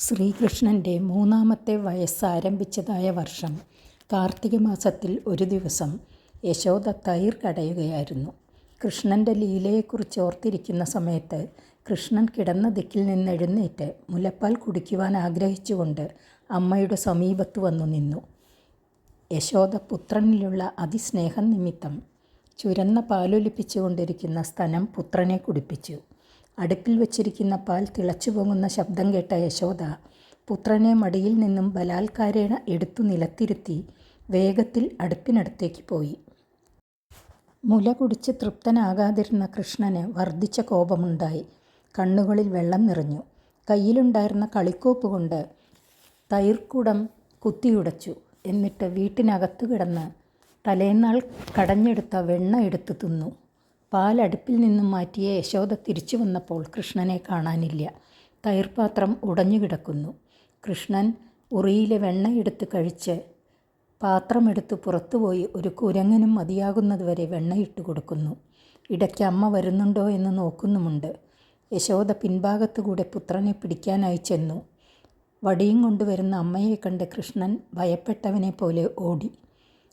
ശ്രീകൃഷ്ണന്റെ മൂന്നാമത്തെ വയസ്സ് ആരംഭിച്ചതായ വർഷം കാർത്തിക മാസത്തിൽ ഒരു ദിവസം യശോദ തൈർ കടയുകയായിരുന്നു. കൃഷ്ണന്റെ ലീലയെക്കുറിച്ച് ഓർത്തിരിക്കുന്ന സമയത്ത് കൃഷ്ണൻ കിടന്ന ദിക്കിൽ നിന്ന് എഴുന്നേറ്റ് മുലപ്പാൽ കുടിക്കുവാൻ ആഗ്രഹിച്ചുകൊണ്ട് അമ്മയുടെ സമീപത്ത് വന്നു നിന്നു. യശോദ പുത്രനിലുള്ള അതിസ്നേഹം നിമിത്തം ചുരന്ന പാലൊലിപ്പിച്ചുകൊണ്ടിരിക്കുന്ന സ്തനം പുത്രനെ കുടിപ്പിച്ചു. അടുപ്പിൽ വച്ചിരിക്കുന്ന പാൽ തിളച്ചു പൊങ്ങുന്ന ശബ്ദം കേട്ട യശോദ പുത്രനെ മടിയിൽ നിന്നും ബലാത്കാരേണ എടുത്തു നിലത്തിരുത്തി വേഗത്തിൽ അടുപ്പിനടുത്തേക്ക് പോയി. മുല കുടിച്ച് തൃപ്തനാകാതിരുന്ന കൃഷ്ണന് വർദ്ധിച്ച കോപമുണ്ടായി. കണ്ണുകളിൽ വെള്ളം നിറഞ്ഞു. കയ്യിലുണ്ടായിരുന്ന കളിക്കോപ്പ് കൊണ്ട് തൈർക്കുടം കുത്തിയുടച്ചു. എന്നിട്ട് വീട്ടിനകത്തു കിടന്ന് തലേന്നാൾ കടഞ്ഞെടുത്ത വെണ്ണ എടുത്തു തിന്നു. പാൽ അടുപ്പിൽ നിന്നും മാറ്റിയ യശോദ തിരിച്ചു വന്നപ്പോൾ കൃഷ്ണനെ കാണാനില്ല. തൈർപാത്രം ഉടഞ്ഞു കിടക്കുന്നു കൃഷ്ണൻ ഉറിയിലെ വെണ്ണ എടുത്ത് കഴിച്ച് പാത്രമെടുത്ത് പുറത്തുപോയി ഒരു കുരങ്ങനും മതിയാകുന്നതുവരെ വെണ്ണയിട്ട് കൊടുക്കുന്നു. ഇടയ്ക്ക് അമ്മ വരുന്നുണ്ടോ എന്ന് നോക്കുന്നുമുണ്ട്. യശോദ പിൻഭാഗത്തുകൂടെ പുത്രനെ പിടിക്കാനായി ചെന്നു. വടിയും കൊണ്ടുവരുന്ന അമ്മയെ കണ്ട് കൃഷ്ണൻ ഭയപ്പെട്ടവനെ പോലെ ഓടി.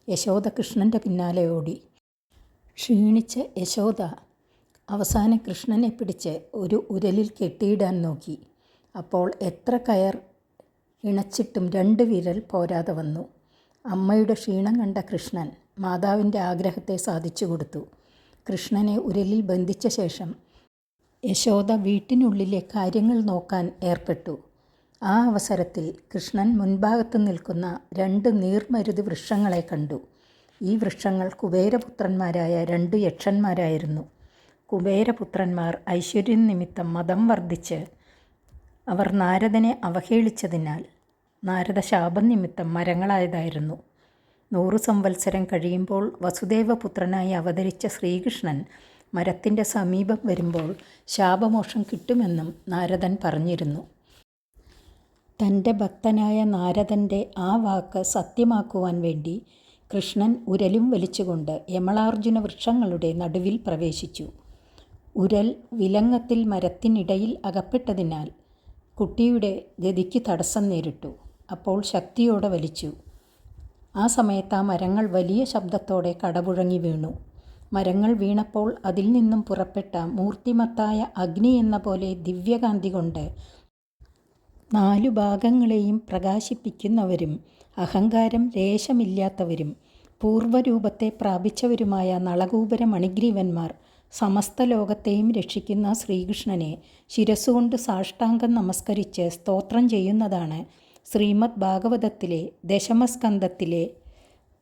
യശോദ കൃഷ്ണന്റെ പിന്നാലെ ഓടി. ക്ഷീണിച്ച യശോദ അവസാനം കൃഷ്ണനെ പിടിച്ച് ഒരു ഉരലിൽ കെട്ടിയിടാൻ നോക്കി. അപ്പോൾ എത്ര കയർ ഇണച്ചിട്ടും രണ്ട് വിരൽ പോരാതെ വന്നു. അമ്മയുടെ ക്ഷീണം കണ്ട കൃഷ്ണൻ മാതാവിന്റെ ആഗ്രഹത്തെ സാധിച്ചു കൊടുത്തു. കൃഷ്ണനെ ഉരലിൽ ബന്ധിച്ച ശേഷം യശോദ വീട്ടിനുള്ളിലെ കാര്യങ്ങൾ നോക്കാൻ ഏർപ്പെട്ടു. ആ അവസരത്തിൽ കൃഷ്ണൻ മുൻഭാഗത്ത് നിൽക്കുന്ന രണ്ട് നീർമരുത് വൃക്ഷങ്ങളെ കണ്ടു. ഈ വൃക്ഷങ്ങൾ കുബേരപുത്രന്മാരായ രണ്ട് യക്ഷന്മാരായിരുന്നു. കുബേരപുത്രന്മാർ ഐശ്വര്യം നിമിത്തം മതം വർദ്ധിച്ച് അവർ നാരദനെ അവഹേളിച്ചതിനാൽ നാരദ ശാപം നിമിത്തം മരങ്ങളായതായിരുന്നു. നൂറു സംവത്സരം കഴിയുമ്പോൾ വസുദേവപുത്രനായി അവതരിച്ച ശ്രീകൃഷ്ണൻ മരത്തിന്റെ സമീപം വരുമ്പോൾ ശാപമോഷം കിട്ടുമെന്നും നാരദൻ പറഞ്ഞിരുന്നു. തന്റെ ഭക്തനായ നാരദന്റെ ആ വാക്ക് സത്യമാക്കുവാൻ വേണ്ടി കൃഷ്ണൻ ഉരലും വലിച്ചുകൊണ്ട് യമളാർജുന വൃക്ഷങ്ങളുടെ നടുവിൽ പ്രവേശിച്ചു. ഉരൽ വിലങ്ങത്തിൽ മരത്തിനിടയിൽ അകപ്പെട്ടതിനാൽ കുട്ടിയുടെ ഗതിക്ക് തടസ്സം നേരിട്ടു. അപ്പോൾ ശക്തിയോടെ വലിച്ചു. ആ സമയത്ത് ആ മരങ്ങൾ വലിയ ശബ്ദത്തോടെ കടപുഴങ്ങി വീണു. മരങ്ങൾ വീണപ്പോൾ അതിൽ നിന്നും പുറപ്പെട്ട മൂർത്തിമത്തായ അഗ്നി എന്ന പോലെ ദിവ്യകാന്തി കൊണ്ട് നാലു ഭാഗങ്ങളെയും പ്രകാശിപ്പിക്കുന്നവരും അഹങ്കാരം രേഷമില്ലാത്തവരും പൂർവരൂപത്തെ പ്രാപിച്ചവരുമായ നളകൂപര മണിഗ്രീവന്മാർ സമസ്ത ലോകത്തെയും രക്ഷിക്കുന്ന ശ്രീകൃഷ്ണനെ ശിരസ്സുകൊണ്ട് സാഷ്ടാംഗം നമസ്കരിച്ച് സ്തോത്രം ചെയ്യുന്നതാണ് ശ്രീമദ് ഭാഗവതത്തിലെ ദശമസ്കന്ധത്തിലെ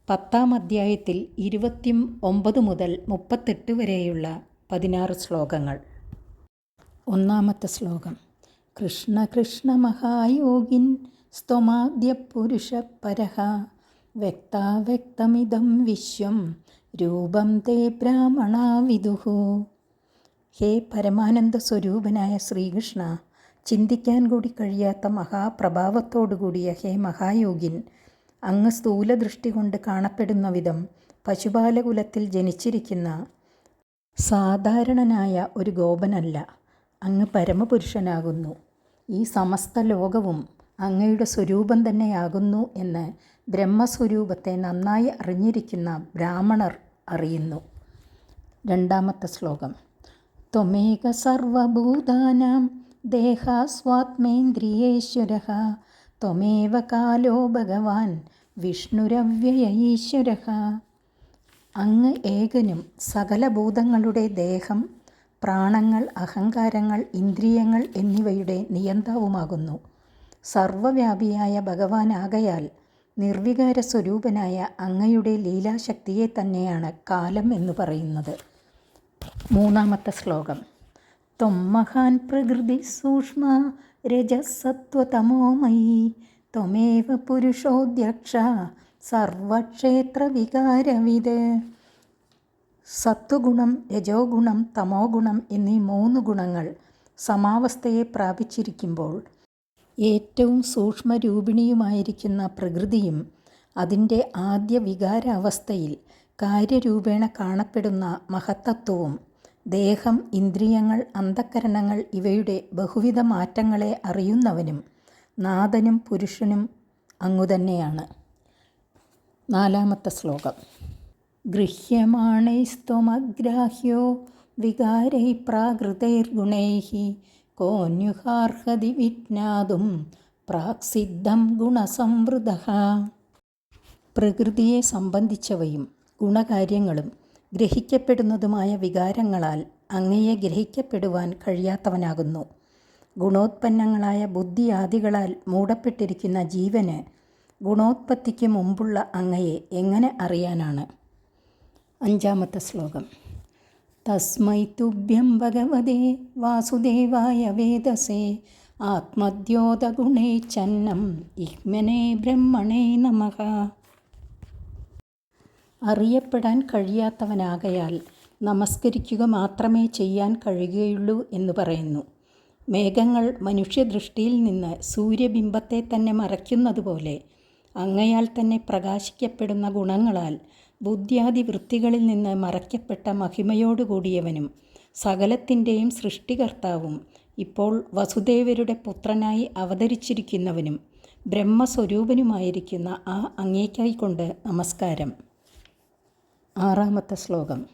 പത്താം അധ്യായത്തിൽ ഇരുപത്തി ഒമ്പത് മുതൽ മുപ്പത്തെട്ട് വരെയുള്ള പതിനാറ് ശ്ലോകങ്ങൾ. ഒന്നാമത്തെ ശ്ലോകം. കൃഷ്ണ കൃഷ്ണ മഹായോഗിൻ സ്ത്വമാദ്യ പുരുഷ പരഹ. വ്യക്താവ്യക്തമിതം വിശ്വം രൂപം തേ ബ്രാഹ്മണ വിദുഹു. ഹേ പരമാനന്ദ സ്വരൂപനായ ശ്രീകൃഷ്ണ ചിന്തിക്കാൻ കൂടി കഴിയാത്ത മഹാപ്രഭാവത്തോടുകൂടിയ ഹേ മഹായോഗിൻ അങ്ങ് സ്ഥൂലദൃഷ്ടി കൊണ്ട് കാണപ്പെടുന്ന വിധം പശുപാലകുലത്തിൽ ജനിച്ചിരിക്കുന്ന സാധാരണനായ ഒരു ഗോപനല്ല. അങ്ങ് പരമപുരുഷനാകുന്നു. ഈ സമസ്ത ലോകവും അങ്ങയുടെ സ്വരൂപം തന്നെയാകുന്നു എന്ന് ബ്രഹ്മസ്വരൂപത്തെ നന്നായി അറിഞ്ഞിരിക്കുന്ന ബ്രാഹ്മണർ അറിയുന്നു. രണ്ടാമത്തെ ശ്ലോകം. ത്വമേക സർവഭൂതാനാം ദേഹാസ്വാത്മേന്ദ്രിയേശ്വര. ത്വമേവ കാലോ ഭഗവാൻ വിഷ്ണുരവ്യയ ഈശ്വര. അങ്ങ് ഏകനും സകല ഭൂതങ്ങളുടെ ദേഹം പ്രാണങ്ങൾ അഹങ്കാരങ്ങൾ ഇന്ദ്രിയങ്ങൾ എന്നിവയുടെ നിയന്താവുമാകുന്നു. സർവവ്യാപിയായ ഭഗവാനാകയാൽ നിർവികാര സ്വരൂപനായ അങ്ങയുടെ ലീലാശക്തിയെ തന്നെയാണ് കാലം എന്ന് പറയുന്നത്. മൂന്നാമത്തെ ശ്ലോകം. ത്വം മഹാൻ പ്രകൃതി സൂക്ഷ്മ രജസത്വതമോമയി ത്വമേവ പുരുഷോദ്യക്ഷ സർവക്ഷേത്രവികാരവിത്. സത്വഗുണം രജോ തമോഗുണം തമോ ഗുണം എന്നീ മൂന്ന് ഗുണങ്ങൾ സമാവസ്ഥയെ പ്രാപിച്ചിരിക്കുമ്പോൾ ഏറ്റവും സൂക്ഷ്മരൂപിണിയുമായിരിക്കുന്ന പ്രകൃതിയും അതിന്റെ ആദ്യ വികാരാവസ്ഥയിൽ കാര്യരൂപേണ കാണപ്പെടുന്ന മഹത്തത്വവും ദേഹം ഇന്ദ്രിയങ്ങൾ അന്ധക്കരണങ്ങൾ ഇവയുടെ ബഹുവിധ മാറ്റങ്ങളെ അറിയുന്നവനും നാഥനും പുരുഷനും അങ്ങുതന്നെയാണ്. നാലാമത്തെ ശ്ലോകം. ഗൃഹ്യമാണൈസ്ത്വമഗ്രാഹ്യോ വികാരൈ പ്രാകൃതൈർഗുണൈ കോന്യുഹാർഹതി വിജ്ഞാതും പ്രാക്സിദ്ധം ഗുണസംവൃത. പ്രകൃതിയെ സംബന്ധിച്ചവയും ഗുണകാര്യങ്ങളും ഗ്രഹിക്കപ്പെടുന്നതുമായ വികാരങ്ങളാൽ അങ്ങയെ ഗ്രഹിക്കപ്പെടുവാൻ കഴിയാത്തവനാകുന്നു. ഗുണോത്പന്നങ്ങളായ ബുദ്ധിയാദികളാൽ മൂടപ്പെട്ടിരിക്കുന്ന ജീവന് ഗുണോത്പത്തിക്ക് മുമ്പുള്ള അങ്ങയെ എങ്ങനെ അറിയാനാണ്? അഞ്ചാമത്തെ ശ്ലോകം. തസ്മൈ തുഭ്യം ഭഗവതേ വാസുദേവായ വേദസേ ആത്മദ്യോതഗുണേ ചന്നം ഇഹ്മനേ ബ്രഹ്മണേ നമ. അറിയപ്പെടാൻ കഴിയാത്തവനാകയാൽ നമസ്കരിക്കുക മാത്രമേ ചെയ്യാൻ കഴിയുകയുള്ളൂ എന്ന് പറയുന്നു. മേഘങ്ങൾ മനുഷ്യദൃഷ്ടിയിൽ നിന്ന് സൂര്യബിംബത്തെ തന്നെ മറയ്ക്കുന്നതുപോലെ അങ്ങയാൽ തന്നെ പ്രകാശിക്കപ്പെടുന്ന ഗുണങ്ങളാൽ ബുദ്ധ്യാദി വൃത്തികളിൽ നിന്ന് മറയ്ക്കപ്പെട്ട മഹിമയോടുകൂടിയവനും സകലത്തിന്റെയും സൃഷ്ടികർത്താവും ഇപ്പോൾ വസുദേവരുടെ പുത്രനായി അവതരിച്ചിരിക്കുന്നവനും ബ്രഹ്മസ്വരൂപനുമായിരിക്കുന്ന ആ അങ്ങേക്കായിക്കൊണ്ട് നമസ്കാരം. ആറാമത്തെ ശ്ലോകം.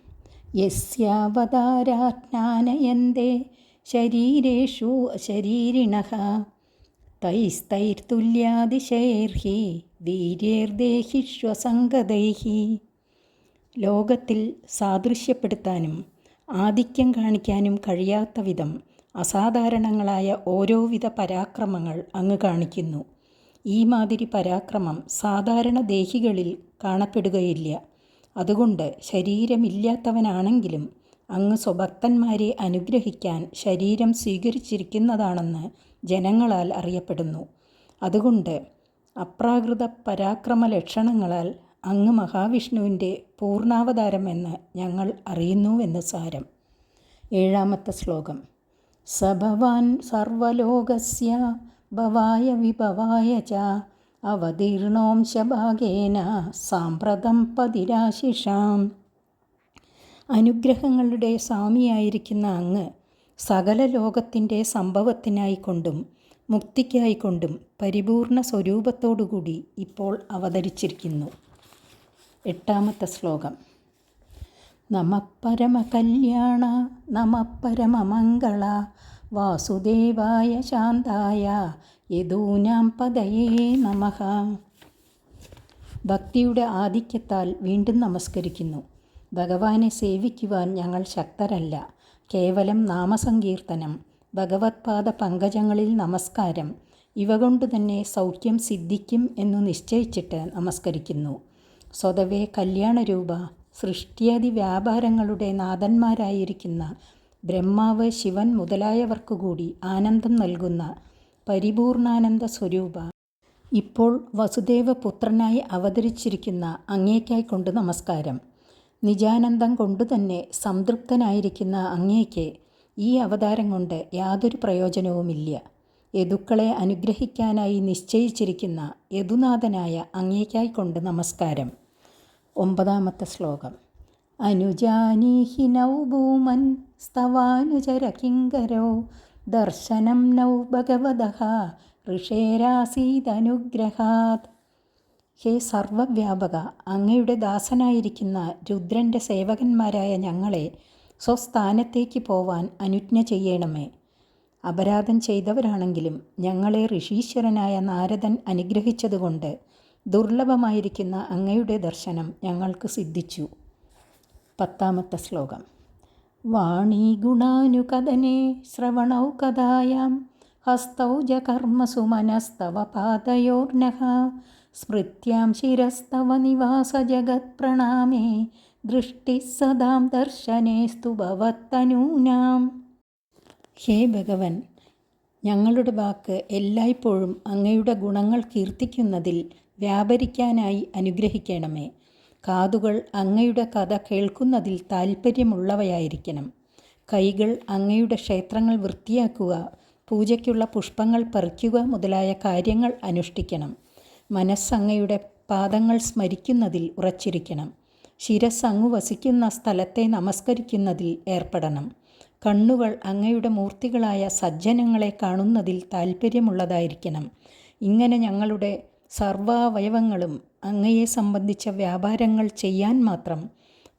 യസ്യാവതാരാജ്ഞാനയന്തേ ശരീരേഷു ശരീരിണ തൈസ്തൈർതുല്യാതിശൈർഹി വീര്യൈർദേഹിഷ്വസംഗതൈः ലോകത്തിൽ സാദൃശ്യപ്പെടുത്താനും ആധിക്യം കാണിക്കാനും കഴിയാത്ത വിധം അസാധാരണങ്ങളായ ഓരോവിധ പരാക്രമങ്ങൾ അങ്ങ് കാണിക്കുന്നു. ഈ മാതിരി പരാക്രമം സാധാരണ ദേഹികളിൽ കാണപ്പെടുകയില്ല. അതുകൊണ്ട് ശരീരമില്ലാത്തവനാണെങ്കിലും അങ്ങ് സ്വഭക്തന്മാരെ അനുഗ്രഹിക്കാൻ ശരീരം സ്വീകരിച്ചിരിക്കുന്നതാണെന്ന് ജനങ്ങളാൽ അറിയപ്പെടുന്നു. അതുകൊണ്ട് അപ്രാകൃത പരാക്രമ ലക്ഷണങ്ങളാൽ അങ്ങ് മഹാവിഷ്ണുവിന്റെ പൂർണാവതാരമെന്ന് ഞങ്ങൾ അറിയുന്നുവെന്ന് സാരം. ഏഴാമത്തെ ശ്ലോകം. സഭവാൻ സർവലോകസ്യ ഭവായ വിഭവായ ച അവതീർണോംശഭാഗേന സാമ്പ്രതം പതിരാശിഷാം. അനുഗ്രഹങ്ങളുടെ സ്വാമിയായിരിക്കുന്ന അങ്ങ് സകല ലോകത്തിന്റെ സംഭവത്തിനായിക്കൊണ്ടും മുക്തിക്കായിക്കൊണ്ടും പരിപൂർണ സ്വരൂപത്തോടുകൂടി ഇപ്പോൾ അവതരിച്ചിരിക്കുന്നു. എട്ടാമത്തെ ശ്ലോകം. നമ നമപരമമംഗള നമ പരമമംഗള വാസുദേവായ ശാന്തായ യദൂനാം പദയേ നമ. ഭക്തിയുടെ ആധിക്യത്താൽ വീണ്ടും നമസ്കരിക്കുന്നു. ഭഗവാനെ സേവിക്കുവാൻ ഞങ്ങൾ ശക്തരല്ല. കേവലം നാമസങ്കീർത്തനം ഭഗവത്പാദ പങ്കജങ്ങളിൽ നമസ്കാരം. ഇവ കൊണ്ട് തന്നെ സൗഖ്യം സിദ്ധിക്കും എന്നു നിശ്ചയിച്ചിട്ട് നമസ്കരിക്കുന്നു. സ്വതവേ കല്യാണരൂപ സൃഷ്ടിയാദി വ്യാപാരങ്ങളുടെ നാഥന്മാരായിരിക്കുന്ന ബ്രഹ്മാവ് ശിവൻ മുതലായവർക്കു കൂടി ആനന്ദം നൽകുന്ന പരിപൂർണാനന്ദ സ്വരൂപ ഇപ്പോൾ വസുദേവ പുത്രനായി അവതരിച്ചിരിക്കുന്ന അങ്ങേക്കായി കൊണ്ട് നമസ്കാരം. നിജാനന്ദം കൊണ്ടുതന്നെ സംതൃപ്തനായിരിക്കുന്ന അങ്ങേക്ക് ഈ അവതാരം കൊണ്ട് യാതൊരു പ്രയോജനവുമില്ല. യദുക്കളെ അനുഗ്രഹിക്കാനായി നിശ്ചയിച്ചിരിക്കുന്ന യദുനാഥനായ അങ്ങേക്കായി കൊണ്ട് നമസ്കാരം. ഒമ്പതാമത്തെ ശ്ലോകം. അനുജാനീഹി നൗ ഭൂമൻ സ്തവാനുചര കിങ്കരോ ദർശനം നൗ ഭഗവത ഋഷേരാസീതനുഗ്രഹാത് ഹേ സർവവ്യാപക അങ്ങയുടെ ദാസനായിരിക്കുന്ന രുദ്രന്റെ സേവകന്മാരായ ഞങ്ങളെ സ്വസ്ഥാനത്തേക്ക് പോവാൻ അനുജ്ഞ ചെയ്യണമേ. അപരാധം ചെയ്തവരാണെങ്കിലും ഞങ്ങളെ ഋഷീശ്വരനായ നാരദൻ അനുഗ്രഹിച്ചതുകൊണ്ട് ദുർലഭമായിരിക്കുന്ന അങ്ങയുടെ ദർശനം ഞങ്ങൾക്ക് സിദ്ധിച്ചു. പത്താമത്തെ ശ്ലോകം. വാണീ ഗുണാനുകഥനെ ശ്രവണൗ കഥായാം ഹസ്തൗ ജകർമ്മസു മനസ്തവ പാതയോർണ സ്മൃത്യാം ശിരസ്തവ നിവാസ ജഗത് പ്രണാമേ. ദൃഷ്ടി സദാം ദർശനേസ്തു ഭവത്തനൂനാം. ഹേ ഭഗവൻ ഞങ്ങളുടെ വാക്ക് എല്ലായ്പ്പോഴും അങ്ങയുടെ ഗുണങ്ങൾ കീർത്തിക്കുന്നതിൽ വ്യാപരിക്കാനായി അനുഗ്രഹിക്കണമേ. കാതുകൾ അങ്ങയുടെ കഥ കേൾക്കുന്നതിൽ താൽപ്പര്യമുള്ളവയായിരിക്കണം. കൈകൾ അങ്ങയുടെ ക്ഷേത്രങ്ങൾ വൃത്തിയാക്കുക പൂജയ്ക്കുള്ള പുഷ്പങ്ങൾ പറിക്കുക മുതലായ കാര്യങ്ങൾ അനുഷ്ഠിക്കണം. മനസ്സങ്ങയുടെ പാദങ്ങൾ സ്മരിക്കുന്നതിൽ ഉറച്ചിരിക്കണം. ശിരസ് അങ്ങ് വസിക്കുന്ന സ്ഥലത്തെ നമസ്കരിക്കുന്നതിൽ ഏർപ്പെടണം. കണ്ണുകൾ അങ്ങയുടെ മൂർത്തികളായ സജ്ജനങ്ങളെ കാണുന്നതിൽ താൽപ്പര്യമുള്ളതായിരിക്കണം ഇങ്ങനെ ഞങ്ങളുടെ സർവാവയവങ്ങളും അങ്ങയെ സംബന്ധിച്ച വ്യാപാരങ്ങൾ ചെയ്യാൻ മാത്രം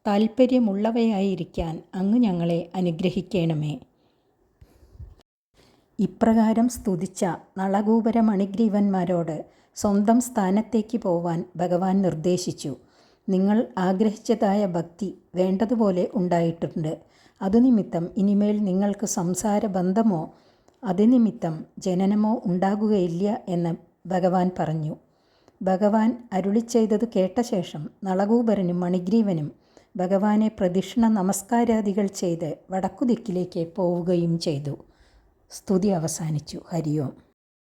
താൽപ്പര്യമുള്ളവയായിരിക്കാൻ അങ്ങ് ഞങ്ങളെ അനുഗ്രഹിക്കണമേ. ഇപ്രകാരം സ്തുതിച്ച നളകൂപര മണിഗ്രീവന്മാരോട് സ്വന്തം സ്ഥാനത്തേക്ക് പോവാൻ ഭഗവാൻ നിർദ്ദേശിച്ചു. നിങ്ങൾ ആഗ്രഹിച്ചതായ ഭക്തി വേണ്ടതുപോലെ ഉണ്ടായിട്ടുണ്ട്. അതുനിമിത്തം ഇനിമേൽ നിങ്ങൾക്ക് സംസാര ബന്ധമോ അതിനിമിത്തം ജനനമോ ഉണ്ടാകുകയില്ല എന്ന് ഭഗവാൻ പറഞ്ഞു. ഭഗവാൻ അരുളി ചെയ്തത് കേട്ട ശേഷം നളകൂപരനും മണിഗ്രീവനും ഭഗവാനെ പ്രദക്ഷിണ നമസ്കാരാദികൾ ചെയ്ത് വടക്കുദിക്കിലേക്ക് പോവുകയും ചെയ്തു. സ്തുതി അവസാനിച്ചു. ഹരിയോം.